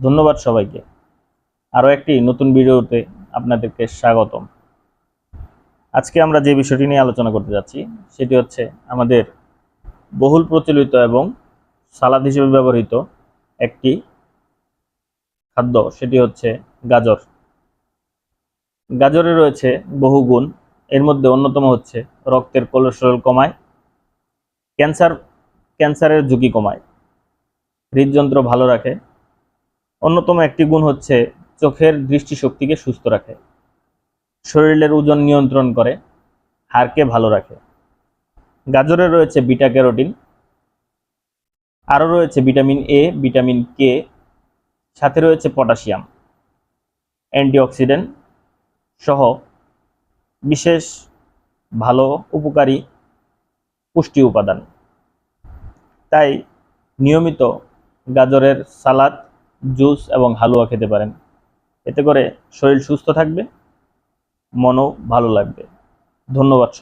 ধন্যবাদ সবাইকে। আরও একটি নতুন ভিডিওতে আপনাদেরকে স্বাগতম। আজকে আমরা যে বিষয়টি নিয়ে আলোচনা করতে যাচ্ছি, সেটি হচ্ছে আমাদের বহুল প্রচলিত এবং সালাদ হিসেবে ব্যবহৃত একটি খাদ্য, সেটি হচ্ছে গাজর। গাজরে রয়েছে বহু গুণ। এর মধ্যে অন্যতম হচ্ছে রক্তের কোলেস্টেরল কমায়, ক্যান্সার, ক্যান্সারের ঝুঁকি কমায়। হৃদযন্ত্র ভালো রাখে অন্যতম একটি গুণ হচ্ছে চোখের দৃষ্টিশক্তিকে সুস্থ রাখে। শরীরের ওজন নিয়ন্ত্রণ করে, হাড়কে ভালো রাখে। গাজরে রয়েছে বিটা ক্যারোটিন, আরও রয়েছে ভিটামিন এ, ভিটামিন কে, সাথে রয়েছে পটাশিয়াম, অ্যান্টিঅক্সিডেন্ট সহ বিশেষ ভালো উপকারী পুষ্টি উপাদান। তাই নিয়মিত গাজরের সালাদ জুস এবং হালুয়া খেতে পারেন। এতে করে শরীর সুস্থ থাকবে মনও ভালো লাগবে। ধন্যবাদ।